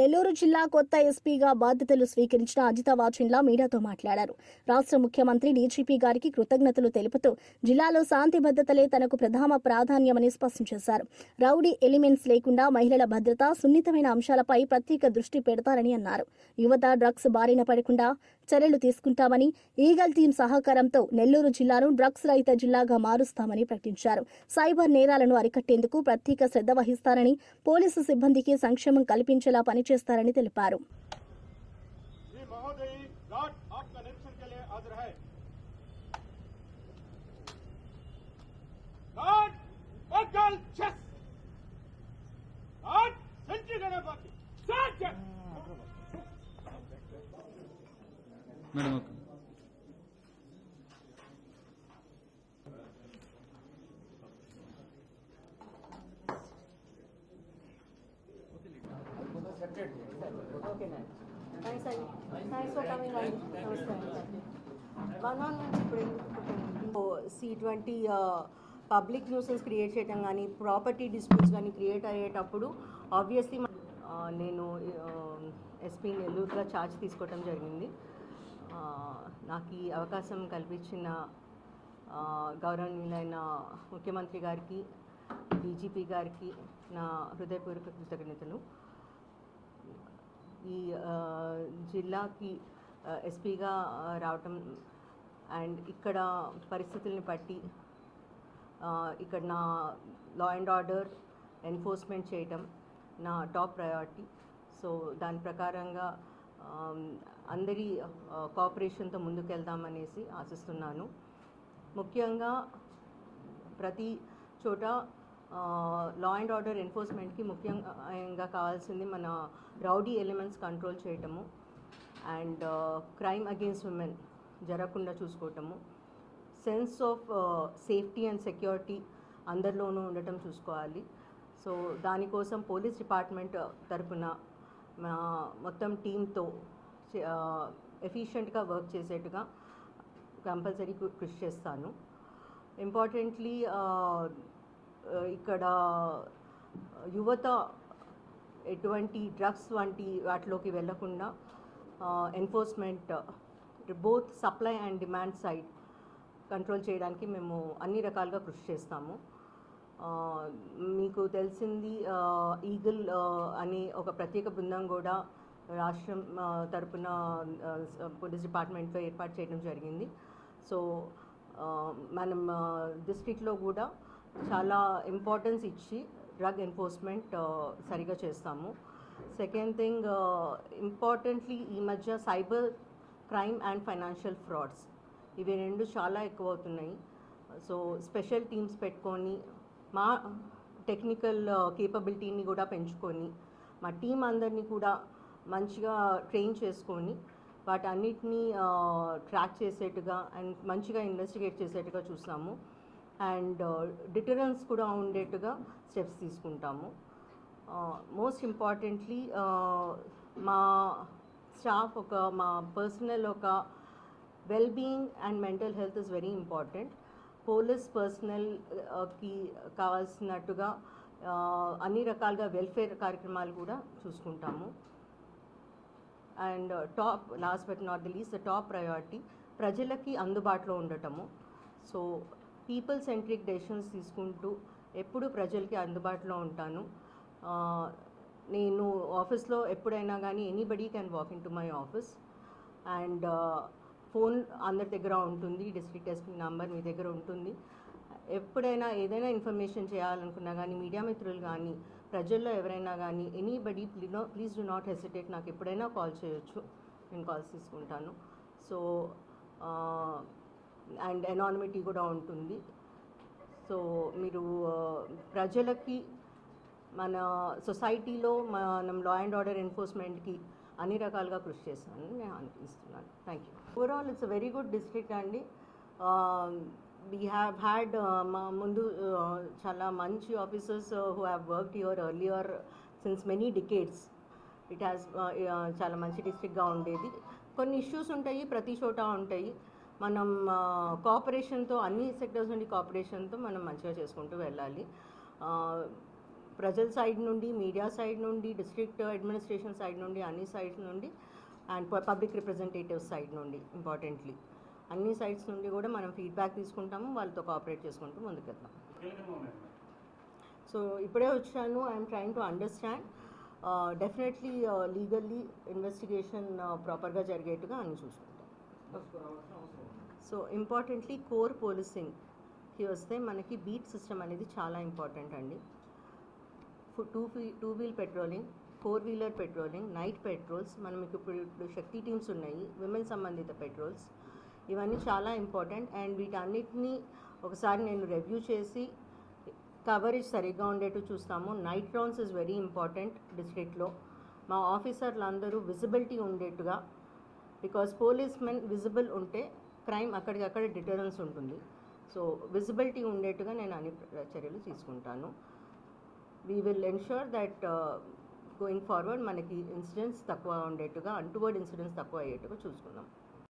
నెల్లూరు జిల్లా కొత్త ఎస్పీగా బాధ్యతలు స్వీకరించిన అజిత వాచిన్లా మీడియాతో మాట్లాడారు. రాష్ట్ర ముఖ్యమంత్రి డీజీపీ గారికి కృతజ్ఞతలు తెలుపుతూ జిల్లాలో శాంతి భద్రతలే తనకు ప్రధాన ప్రాధాన్యమని స్పష్టం చేశారు. రౌడీ ఎలిమెంట్స్ లేకుండా మహిళల భద్రత సున్నితమైన అంశాలపై ప్రత్యేక దృష్టి పెడతారని అన్నారు. యువత డ్రగ్స్ బారిన పడకుండా చర్యలు తీసుకుంటామని ఈగల్ టీం సహకారంతో నెల్లూరు జిల్లాను డ్రగ్స్ రహిత జిల్లాగా మారుస్తామని ప్రకటించారు. సైబర్ నేరాలను అరికట్టేందుకు ప్రత్యేక శ్రద్ధ వహిస్తారని పోలీసు సిబ్బందికి సంక్షేమం కల్పించేలా పనిచేస్తారని తెలిపారు. Madam okay. థ్యాంక్స్ అండి థ్యాంక్స్ ఫర్ కమింగ్ అండి వన్ నుంచి ఇప్పుడు C twenty public nuisance create చేయడం కానీ ప్రాపర్టీ డిస్ప్యూట్స్ కానీ క్రియేట్ అయ్యేటప్పుడు ఆబ్వియస్లీ నేను ఎస్పీ నెల్లూరుగా ఛార్జ్ తీసుకోవటం జరిగింది. నాకు ఈ అవకాశం కల్పించిన గౌరవనీయులైన ముఖ్యమంత్రి గారికి డీజీపీ గారికి నా హృదయపూర్వక కృతజ్ఞతలు. ఈ జిల్లాకి ఎస్పీగా రావటం అండ్ ఇక్కడ పరిస్థితుల్ని బట్టి ఇక్కడ నా లా అండ్ ఆర్డర్ ఎన్ఫోర్స్మెంట్ చేయటం నా టాప్ ప్రయారిటీ సో దాని ప్రకారంగా అందరి కోఆపరేషన్తో ముందుకెళ్దామనేసి ఆశిస్తున్నాను. ముఖ్యంగా ప్రతి చోట లా అండ్ ఆర్డర్ ఎన్ఫోర్స్మెంట్కి ముఖ్యంగా కావాల్సింది మన రౌడీ ఎలిమెంట్స్ కంట్రోల్ చేయటము అండ్ క్రైమ్ అగేన్స్ట్ ఉమెన్ జరగకుండా చూసుకోవటము sense of safety and security అందరిలోనూ ఉండటం చూసుకోవాలి. సో దానికోసం పోలీస్ డిపార్ట్మెంట్ తరపున మొత్తం టీంతో ఎఫిషియెంట్గా వర్క్ చేసేట్టుగా కంపల్సరీ కృషి చేస్తాను. ఇంపార్టెంట్లీ ఇక్కడ యువత ఎటువంటి డ్రగ్స్ వంటి వాటిలోకి వెళ్ళకుండా enforcement both supply and demand side control చేయడానికి మేము అన్ని రకాలుగా కృషి చేస్తాము. మీకు తెలిసింది ఈగిల్ అనే ఒక ప్రత్యేక బృందం కూడా రాష్ట్రం తరపున పోలీస్ డిపార్ట్మెంట్లో ఏర్పాటు చేయడం జరిగింది. సో మనం డిస్ట్రిక్ట్లో కూడా చాలా ఇంపార్టెన్స్ ఇచ్చి డ్రగ్ ఎన్ఫోర్స్మెంట్ సరిగా చేస్తాము. సెకండ్ థింగ్ ఇంపార్టెంట్లీ ఈ మధ్య cyber crime and financial frauds ఇవి రెండు చాలా ఎక్కువ అవుతున్నాయి. సో స్పెషల్ టీమ్స్ పెట్టుకొని మా టెక్నికల్ కేపబిలిటీని uh, కూడా పెంచుకొని మా టీం అందరినీ కూడా మంచిగా ట్రైన్ చేసుకొని వాటన్నిటినీ uh, ట్రాక్ చేసేట్టుగా అండ్ మంచిగా ఇన్వెస్టిగేట్ చేసేట్టుగా చూసాము. అండ్ డిటరెన్స్ uh, కూడా ఉండేట్టుగా స్టెప్స్ తీసుకుంటాము. మోస్ట్ ఇంపార్టెంట్లీ మా స్టాఫ్ ఒక మా పర్సనల్ ఒక well being and mental health is very important police పర్సనల్కి కావాల్సినట్టుగా అన్ని రకాలుగా వెల్ఫేర్ కార్యక్రమాలు కూడా చూసుకుంటాము. And top last but not the least the top priority ప్రజలకి అందుబాటులో ఉండటము. సో పీపుల్ సెంట్రిక్ డెసిషన్స్ తీసుకుంటూ ఎప్పుడు ప్రజలకి అందుబాటులో ఉంటాను. నేను ఆఫీస్లో ఎప్పుడైనా కానీ anybody can walk in to my office and phone అందరి దగ్గర ఉంటుంది డిస్ట్రిక్ట్ ఎస్పీ నంబర్ మీ దగ్గర ఉంటుంది. ఎప్పుడైనా ఏదైనా ఇన్ఫర్మేషన్ చేయాలనుకున్నా కానీ మీడియా మిత్రులు కానీ ప్రజల్లో ఎవరైనా కానీ anybody please do not hesitate నాకు ఎప్పుడైనా కాల్ చేయొచ్చు. నేను కాల్స్ తీసుకుంటాను. సో అండ్ ఎనానిమిటీ కూడా ఉంటుంది. సో మీరు ప్రజలకి మన సొసైటీలో మనం లా అండ్ ఆర్డర్ ఎన్ఫోర్స్మెంట్కి అన్ని రకాలుగా కృషి చేస్తానని నేను అనిపిస్తున్నాను. Thank you overall it's a very good district అండి. వీ హ్యావ్ హ్యాడ్ మా ముందు uh, చాలా మంచి officers who have worked your earlier since many decades it has చాలా మంచి డిస్ట్రిక్ట్గా ఉండేది. కొన్ని ఇష్యూస్ ఉంటాయి ప్రతి చోట ఉంటాయి. మనం uh, కోఆపరేషన్తో అన్ని సెక్టర్స్ నుండి కోఆపరేషన్తో మనం మంచిగా చేసుకుంటూ వెళ్ళాలి. Uh, ప్రజల సైడ్ నుండి మీడియా సైడ్ నుండి డిస్ట్రిక్ట్ అడ్మినిస్ట్రేషన్ సైడ్ నుండి అన్ని సైడ్స్ నుండి అండ్ పబ్లిక్ రిప్రజెంటేటివ్ సైడ్ నుండి ఇంపార్టెంట్లీ. అన్ని సైడ్స్ నుండి కూడా మనం ఫీడ్బ్యాక్ తీసుకుంటాము వాళ్ళతో కోఆపరేట్ చేసుకుంటూ ముందుకెళ్తాం. సో ఇప్పుడే వచ్చాను I'm trying to understand definitely legally investigation ప్రాపర్గా జరిగేట్టుగా అని చూసుకుంటాం. సో ఇంపార్టెంట్లీ కోర్ పోలీసింగ్కి వస్తే మనకి బీట్ సిస్టమ్ అనేది చాలా ఇంపార్టెంట్ అండి. Two two wheel patrolling four wheeler patrolling night patrols మనం ఇప్పుడు ఇప్పుడు శక్తి టీమ్స్ ఉన్నాయి విమెన్ సంబంధిత పెట్రోల్స్. ఇవన్నీ చాలా ఇంపార్టెంట్ అండ్ వీటన్నిటిని ఒకసారి నేను రివ్యూ చేసి కవరేజ్ సరిగ్గా ఉండేట్టు చూస్తాము. Night rounds is very important డిస్ట్రిక్ట్లో. మా ఆఫీసర్లు అందరూ విజిబిలిటీ ఉండేట్టుగా బికాస్ పోలీస్ మెన్ విజిబుల్ ఉంటే క్రైమ్ అక్కడికక్కడ డిటరెన్స్ ఉంటుంది. సో విజిబిలిటీ ఉండేట్టుగా నేను అన్ని చర్యలు తీసుకుంటాను. We will ensure that going forward మనకి ఇన్సిడెంట్స్ తక్కువ ఉండేట్టుగా అంటువర్డ్ ఇన్సిడెంట్స్ తక్కువ అయ్యేట్టుగా చూసుకుందాం.